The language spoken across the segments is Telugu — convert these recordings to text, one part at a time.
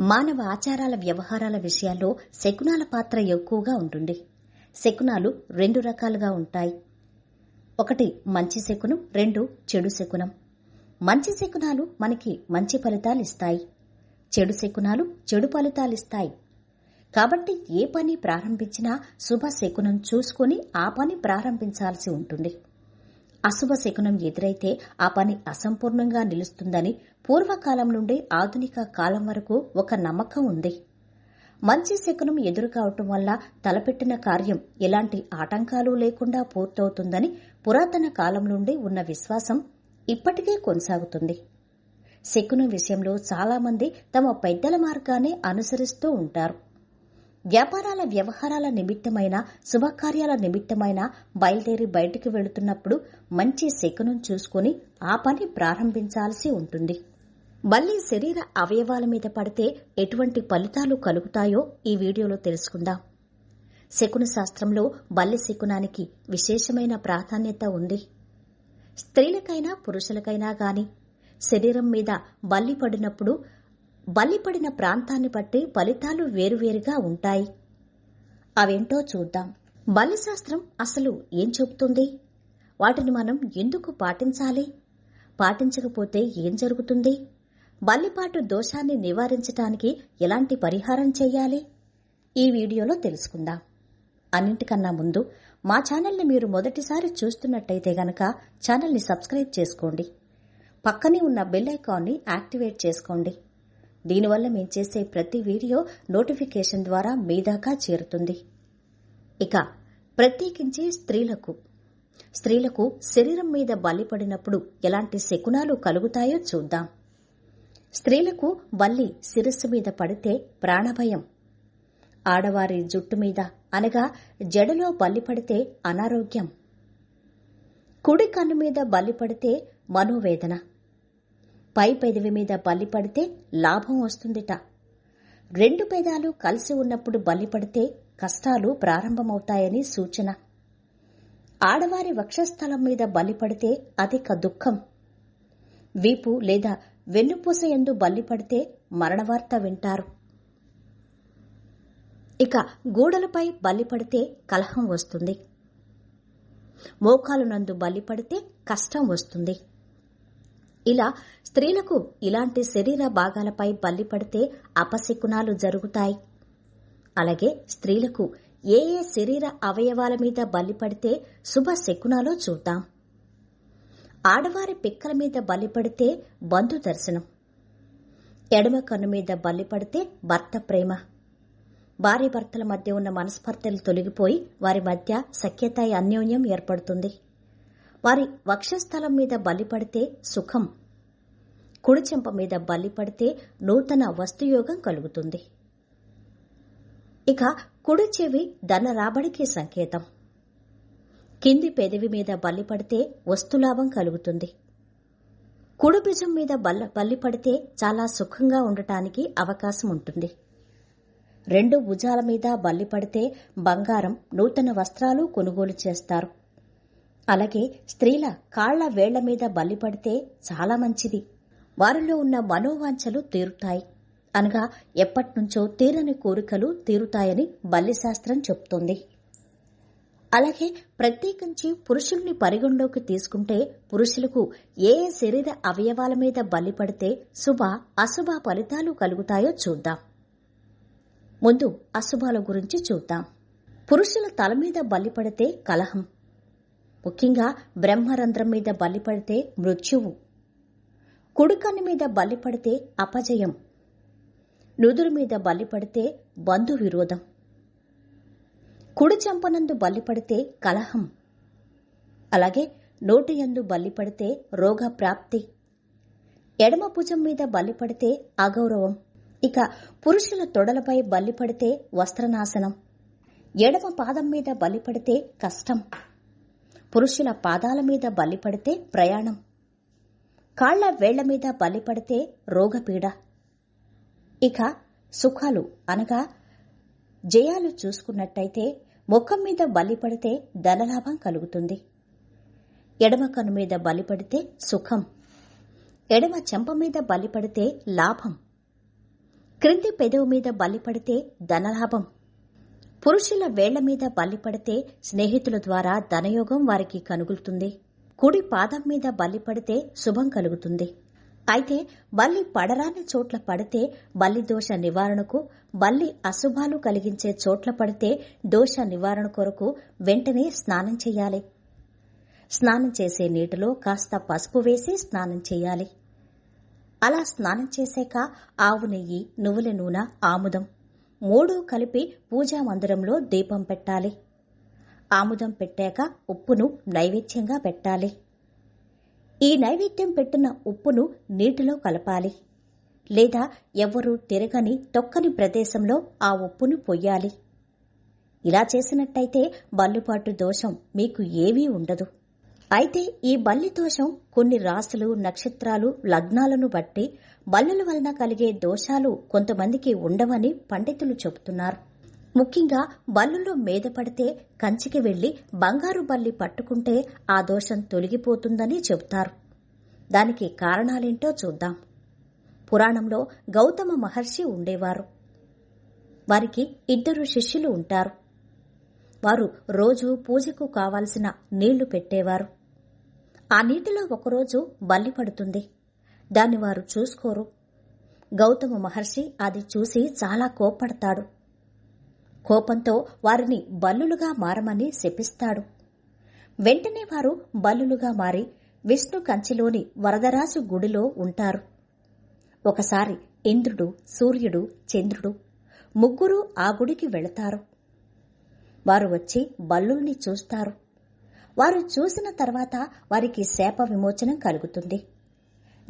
మానవ ఆచారాల వ్యవహారాల విషయాల్లో శకునాల పాత్ర ఎక్కువగా ఉంటుంది. శకునాలు రెండు రకాలుగా ఉంటాయి. ఒకటి మంచి శకునం. రెండు చెడు శకునం. మంచి శకునాలు మనకి మంచి ఫలితాలు ఇస్తాయి చెడు శకునాలు చెడు ఫలితాలు ఇస్తాయి కాబట్టి ఏ పని ప్రారంభించినా శుభ శకునం చూసుకొని ఆ పని ప్రారంభించాల్సి ఉంటుంది. అశుభ శకునం ఎదురైతే ఆ పని అసంపూర్ణంగా నిలుస్తుందని పూర్వకాలం నుండి ఆధునిక కాలం వరకు ఒక నమ్మకం ఉంది. మంచి శకునం ఎదురు కావటం వల్ల తలపెట్టిన కార్యం ఎలాంటి ఆటంకాలు లేకుండా పూర్తవుతుందని పురాతన కాలం నుండి ఉన్న విశ్వాసం ఇప్పటికే కొనసాగుతుంది. శకునం విషయంలో చాలామంది తమ పెద్దల మార్గాన్ని అనుసరిస్తూ ఉంటారు. వ్యాపారాల వ్యవహారాల నిమిత్తమైన శుభకార్యాల నిమిత్తమైన బయలుదేరి బయటికి వెళుతున్నప్పుడు మంచి శకునం చూసుకుని ఆ పని ప్రారంభించాల్సి ఉంటుంది. బల్లి శరీర అవయవాల మీద పడితే ఎటువంటి ఫలితాలు కలుగుతాయో ఈ వీడియోలో తెలుసుకుందాం. శకున శాస్త్రంలో బల్లి శకునానికి విశేషమైన ప్రాధాన్యత ఉంది. స్త్రీలకైనా పురుషులకైనా గాని శరీరం మీద బల్లి పడినప్పుడు బలిపడిన ప్రాంతాన్ని బట్టి ఫలితాలు వేరువేరుగా ఉంటాయి. అవేంటో చూద్దాం. బలిశాస్త్రం అసలు ఏం చెబుతుంది? వాటిని మనం ఎందుకు పాటించాలి? పాటించకపోతే ఏం జరుగుతుంది? బల్లిపాటు దోషాన్ని నివారించటానికి ఎలాంటి పరిహారం చేయాలి? ఈ వీడియోలో తెలుసుకుందాం. అన్నింటికన్నా ముందు మా ఛానల్ని మీరు మొదటిసారి చూస్తున్నట్టయితే గనక ఛానల్ని సబ్స్క్రైబ్ చేసుకోండి. పక్కనే ఉన్న బెల్ ఐకాన్ని యాక్టివేట్ చేసుకోండి. దీనివల్ల మేం చేసే ప్రతి వీడియో నోటిఫికేషన్ ద్వారా మీ దాకా చేరుతుంది. ఇక ప్రత్యేకించి స్త్రీలకు. స్త్రీలకు శరీరం మీద బలిపడినప్పుడు ఎలాంటి శకునాలు కలుగుతాయో చూద్దాం. స్త్రీలకు బల్లి శిరస్సు మీద పడితే ప్రాణభయం. ఆడవారి జుట్టు మీద అనగా జడలో బల్లి పడితే అనారోగ్యం. కుడి కన్ను మీద బల్లి పడితే మనోవేదన. పై పెదవి మీద బల్లి పడితే లాభం వస్తుందిట. రెండు పెదాలు కలిసి ఉన్నప్పుడు బల్లి పడితే కష్టాలు ప్రారంభమవుతాయని సూచన. ఆడవారి వక్షస్థలం మీద బల్లి పడితే అధిక దుఃఖం. వీపు లేదా వెన్నుపూస ఎందు బల్లి పడితే మరణవార్త వింటారు. ఇక గూడలపై బల్లి పడితే కలహం వస్తుంది. మోకాలు నందు బల్లి పడితే కష్టం వస్తుంది. ఇలా స్త్రీలకు ఇలాంటి శరీర భాగాలపై బల్లి పడితే అపశకునాలు జరుగుతాయి. అలాగే స్త్రీలకు ఏ ఏ శరీర అవయవాల మీద బల్లి పడితే శుభ శకునాలో చూద్దాం. ఆడవారి పిక్కల మీద బలిపడితే బంధు దర్శనం. ఎడమ కన్ను మీద బల్లి పడితే భర్త ప్రేమ. భార్య భర్తల మధ్య ఉన్న మనస్పర్ధలు తొలగిపోయి వారి మధ్య సఖ్యత అన్యోన్యం ఏర్పడుతుంది. వారి వక్షస్థలం మీద బలి పడితే సుఖం కుడి చెంప మీద బలి పడితే నూతన వస్తుయోగం కలుగుతుంది. ఇక కుడి చెవి ధన రాబడికి సంకేతం. కింది పెదవి మీద బల్లి పడితే వస్తులాభం కలుగుతుంది. కుడి భుజం మీద బల్ల బల్లి పడితే చాలా సుఖంగా ఉండటానికి అవకాశం ఉంటుంది. రెండు భుజాల మీద బల్లి పడితే బంగారం నూతన వస్త్రాలు కొనుగోలు చేస్తారు. అలాగే స్త్రీల కాళ్ళ వేళ్ళ మీద బల్లి పడితే చాలా మంచిది. వారిలో ఉన్న మనోవాంఛలు తీరుతాయి. అనగా ఎప్పటినుంచో తీరని కోరికలు తీరుతాయని బల్లిశాస్త్రం చెప్తోంది. అలాగే ప్రత్యేకించి పురుషుల్ని పరిగణలోకి తీసుకుంటే పురుషులకు ఏ శరీర అవయవాల మీద బలిపడితే శుభ అశుభ ఫలితాలు కలుగుతాయో చూద్దాం. ముందు అశుభాల గురించి చూద్దాం. పురుషుల తల మీద బలిపడితే కలహం. ముఖ్యంగా బ్రహ్మరంధ్రం మీద బలిపడితే మృత్యువు. కుడికన్ను మీద బల్లి పడితే అపజయం. నుదురు మీద బల్లి పడితే బంధు విరోధం కుడి చంపనందు బల్లి పడితే కలహం. అలాగే నోటి యందు బల్లి పడితే రోగ ప్రాప్తి ఎడమ భుజం మీద బల్లి పడితే అగౌరవం. ఇక పురుషుల తొడలపై బల్లి పడితే వస్త్రనాశనం. ఎడమ పాదం మీద బలిపడితే కష్టం. పురుషుల పాదాల మీద బలి పడితే ప్రయాణం. కాళ్ళ వేళ్ళ మీద బలిపడితే రోగపీడ. ఇక సుఖాలు అనగా జయాలు చూసుకున్నట్టయితే ముఖం మీద బలి పడితే ధనలాభం కలుగుతుంది. ఎడమ కను మీద బలిపడితే సుఖం. ఎడమ చెంప మీద బలిపడితే లాభం. క్రింది పెదవు మీద బలిపడితే ధనలాభం. పురుషుల వేళ్ళ మీద బలిపడితే స్నేహితుల ద్వారా ధనయోగం వారికి కనుగులుతుంది. కుడి పాదం మీద బల్లి పడితే శుభం కలుగుతుంది. అయితే బల్లి పడరాని చోట్ల పడితే బల్లి దోష నివారణకు బల్లి అశుభాలు కలిగించే చోట్ల పడితే దోష నివారణ కొరకు వెంటనే స్నానం చేయాలి. స్నానం చేసే నీటిలో కాస్త పసుపు వేసి స్నానం చేయాలి. అలా స్నానం చేశాక ఆవు నెయ్యి నువ్వుల నూనె ఆముదం మూడు కలిపి పూజా మందిరంలో దీపం పెట్టాలి. ఆముదం పెట్టాక ఉప్పును నైవేద్యంగా పెట్టాలి. ఈ నైవేద్యం పెట్టిన ఉప్పును నీటిలో కలపాలి. లేదా ఎవ్వరూ తిరగని తొక్కని ప్రదేశంలో ఆ ఉప్పును పొయ్యాలి. ఇలా చేసినట్టయితే బల్లుపాటు దోషం మీకు ఏవీ ఉండదు. అయితే ఈ బల్లి దోషం కొన్ని రాశులు నక్షత్రాలు లగ్నాలను బట్టి బల్లుల వలన కలిగే దోషాలు కొంతమందికి ఉండవని పండితులు చెబుతున్నారు. ముఖ్యంగా బల్లులో మీద పడితే కంచికి వెళ్ళి బంగారు బల్లి పట్టుకుంటే ఆ దోషం తొలగిపోతుందని చెబుతారు. దానికి కారణాలేంటో చూద్దాం. పురాణంలో గౌతమ మహర్షి ఉండేవారు. వారికి ఇద్దరు శిష్యులు ఉంటారు. వారు రోజు పూజకు కావాల్సిన నీళ్ళు పెట్టేవారు. ఆ నీటిలో ఒకరోజు బల్లి పడుతుంది. దాన్ని వారు చూసుకోరు. గౌతమ మహర్షి అది చూసి చాలా కోప్పడతాడు. కోపంతో వారిని బల్లులుగా మారమని శపిస్తాడు. వెంటనే వారు బల్లులుగా మారి విష్ణు కంచిలోని వరదరాజు గుడిలో ఉంటారు. ఒకసారి ఇంద్రుడు సూర్యుడు చంద్రుడు ముగ్గురు ఆ గుడికి వెళతారు. వారు వచ్చి బల్లుల్ని చూస్తారు. వారు చూసిన తర్వాత వారికి శాప విమోచనం కలుగుతుంది.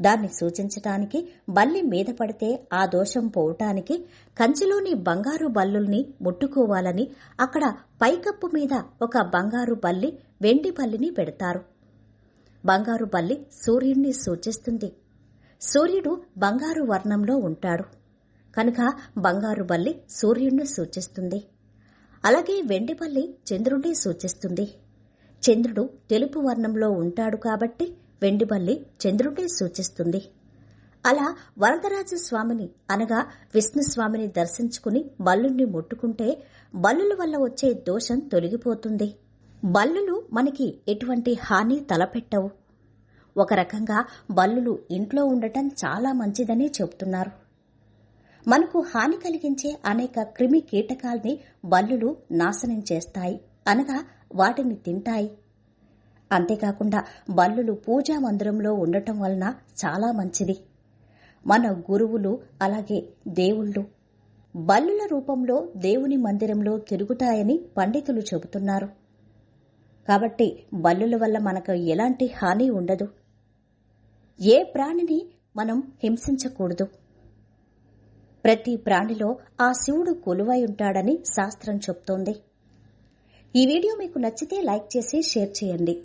దాన్ని సూచించటానికి బల్లి మీద పడితే ఆ దోషం పోవటానికి కంచిలోని బంగారు బల్లుల్ని ముట్టుకోవాలని అక్కడ పైకప్పు మీద ఒక బంగారు బల్లి వెండి బల్లిని పెడతారు. బంగారు బల్లి సూర్యుణ్ణి సూచిస్తుంది. సూర్యుడు బంగారు వర్ణంలో ఉంటాడు. కనుక బంగారు బల్లి సూర్యుణ్ణి సూచిస్తుంది. అలాగే వెండి బల్లి చంద్రుణ్ణి సూచిస్తుంది. చంద్రుడు తెలుపు వర్ణంలో ఉంటాడు కాబట్టి వెండిబల్లి చంద్రుడే సూచిస్తుంది. అలా వరదరాజ స్వామిని అనగా విష్ణుస్వామిని దర్శించుకుని బల్లుణ్ణి ముట్టుకుంటే బల్లుల వల్ల వచ్చే దోషం తొలగిపోతుంది. బల్లులు మనకి ఎటువంటి హాని తలపెట్టవు. ఒక రకంగా బల్లులు ఇంట్లో ఉండటం చాలా మంచిదని చెబుతున్నారు. మనకు హాని కలిగించే అనేక క్రిమి కీటకాల్ని బల్లులు నాశనం చేస్తాయి అనగా వాటిని తింటాయి. అంతేకాకుండా బల్లులు పూజా మందిరంలో ఉండటం వలన చాలా మంచిది. మన గురువులు అలాగే దేవుళ్ళు బల్లుల రూపంలో దేవుని మందిరంలో తిరుగుతాయని పండితులు చెబుతున్నారు. కాబట్టి బల్లుల వల్ల మనకు ఎలాంటి హాని ఉండదు. ఏ ప్రాణిని మనం హింసించకూడదు. ప్రతి ప్రాణిలో ఆ శివుడు కొలువై ఉంటాడని శాస్త్రం చెప్తోంది. ఈ వీడియో మీకు నచ్చితే లైక్ చేసి షేర్ చేయండి.